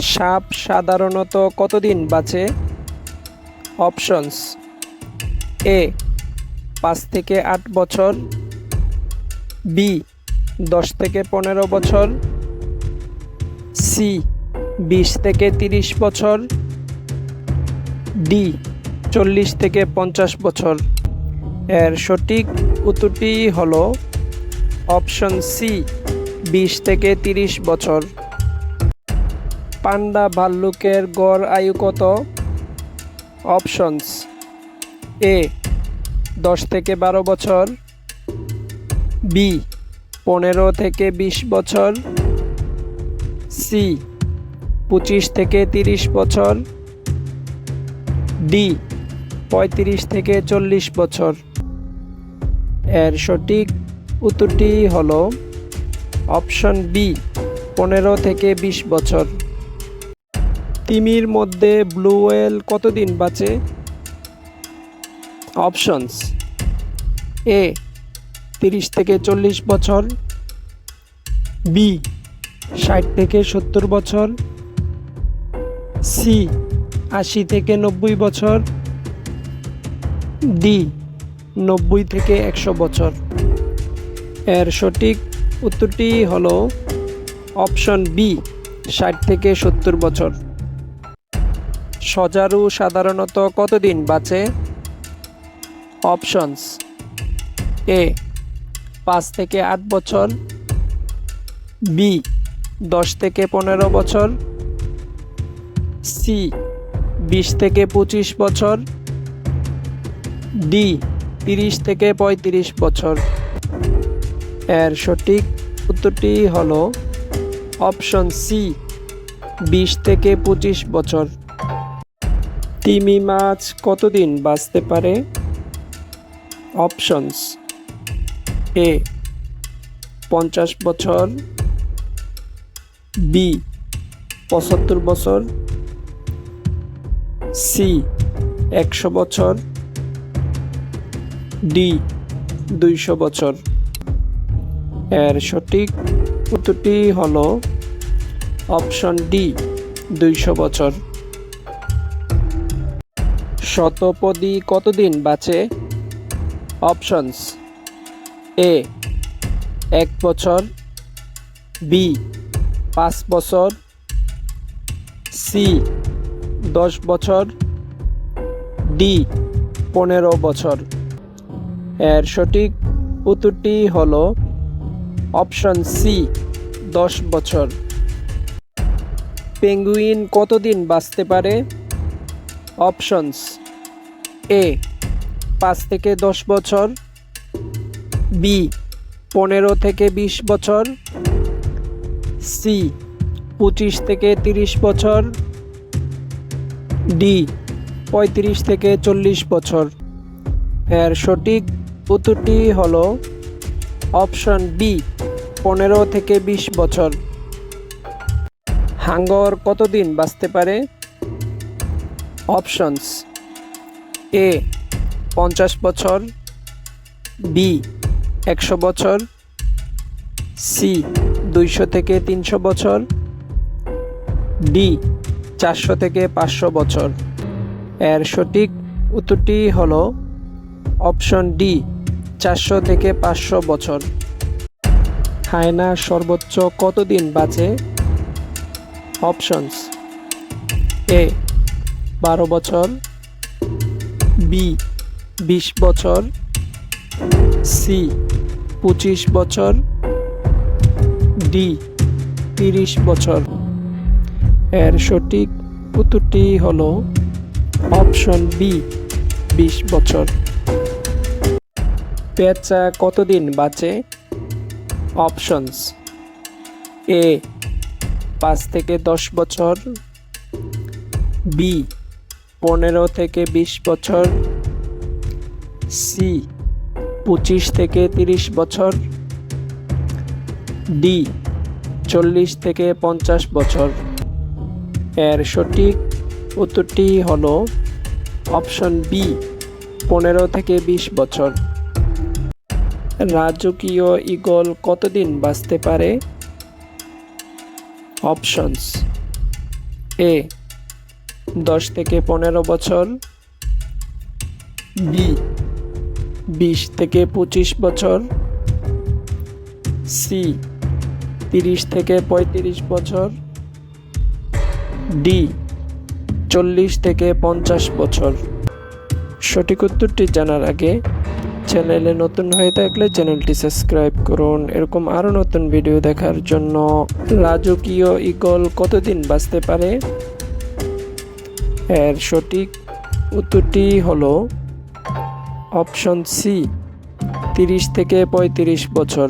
সাপ সাধারণত কতদিন বাঁচে? অপশনস এ, পাঁচ থেকে আট বছর। বি, দশ থেকে পনেরো বছর। সি, বিশ থেকে তিরিশ বছর। ডি, চল্লিশ থেকে পঞ্চাশ বছর। এর সঠিক উত্তরটি হল অপশন সি, বিশ থেকে তিরিশ বছর। পান্ডা ভাল্লুকের গড় আয়ু কত? অপশনস, এ, দশ থেকে বারো বছর, বি, পনেরো থেকে বিশ বছর, সি, পঁচিশ থেকে তিরিশ বছর, ডি, পঁয়ত্রিশ থেকে চল্লিশ বছর। এর সঠিক উত্তরটি হল অপশন বি, পনেরো থেকে বিশ বছর। তিমির মধ্যে ব্লু ওয়েল কতদিন বাঁচে? অপশনস। এ, তিরিশ থেকে চল্লিশ বছর। বি, ষাট থেকে সত্তর বছর। সি, আশি থেকে নব্বই বছর। ডি, নব্বই থেকে একশো বছর। এর সঠিক উত্তরটি হল অপশন বি, ষাট থেকে সত্তর বছর। সজারু সাধারণত কতদিন বাঁচে? অপশনস। এ, পাঁচ থেকে আট বছর। বি, দশ থেকে পনেরো বছর। সি, বিশ থেকে পঁচিশ বছর। ডি, তিরিশ থেকে পঁয়ত্রিশ বছর। এর সঠিক উত্তরটি হল অপশন সি, বিশ থেকে পঁচিশ বছর। তিমি মাছ কতদিন বাঁচতে পারে? অপশনস এ, পঞ্চাশ বছর, বি, পঁচাত্তর বছর, সি, একশো বছর, ডি, দুইশো বছর। এর সঠিক উত্তরটি হল অপশন ডি, দুইশো বছর। শতপদী কতদিন বাঁচে? অপশনস এ এক বছর বি পাঁচ বছর সি দশ বছর ডি পনেরো বছর। এর সঠিক উত্তরটি হল অপশন সি দশ বছর। পেঙ্গুইন কতদিন বাঁচতে পারে? অপশনস এ, পাঁচ থেকে দশ বছর। বি, পনেরো থেকে বিশ বছর। সি, পঁচিশ থেকে তিরিশ বছর। ডি, পঁয়ত্রিশ থেকে চল্লিশ বছর। এর সঠিক উত্তরটি হল অপশন বি, পনেরো থেকে বিশ বছর। হাঙ্গর কতদিন বাঁচতে পারে? অপশনস এ, পঞ্চাশ বছর, বি, একশো বছর, সি, দুইশো থেকে তিনশো বছর, ডি, চারশো থেকে পাঁচশো বছর। এর সঠিক উত্তরটি হল অপশন ডি, চারশো থেকে পাঁচশো বছর। হায়না, সর্বোচ্চ কতদিন বাঁচে? অপশনস, এ, বারো বছর বি, বিশ বছর, সি, পঁচিশ বছর, ডি, তিরিশ বছর। এর সঠিক উত্তরটি হল অপশন বি, বিশ বছর। পেঁচা কতদিন বাঁচে? অপশনস। এ, পাঁচ থেকে দশ বছর। বি পনেরো থেকে বিশ বছর, সি, পঁচিশ থেকে তিরিশ বছর, ডি, চল্লিশ থেকে পঞ্চাশ বছর। এর সঠিক উত্তরটি হল অপশন বি, পনেরো থেকে বিশ বছর। রাজকীয় ঈগল কতদিন বাঁচতে পারে? অপশনস, এ দশ থেকে পনেরো বছর। বি। বিশ থেকে পঁচিশ বছর। সি। তিরিশ থেকে পঁয়ত্রিশ বছর। ডি। চল্লিশ থেকে পঞ্চাশ বছর। সঠিক উত্তরটি জানার আগে চ্যানেলে নতুন হয়ে থাকলে চ্যানেলটি সাবস্ক্রাইব করুন। এরকম আরও নতুন ভিডিও দেখার জন্য রাজকীয় ইগল কতদিন বাঁচতে পারে? এর সঠিক উত্তরটি হল অপশন সি তিরিশ থেকে পঁয়ত্রিশ বছর।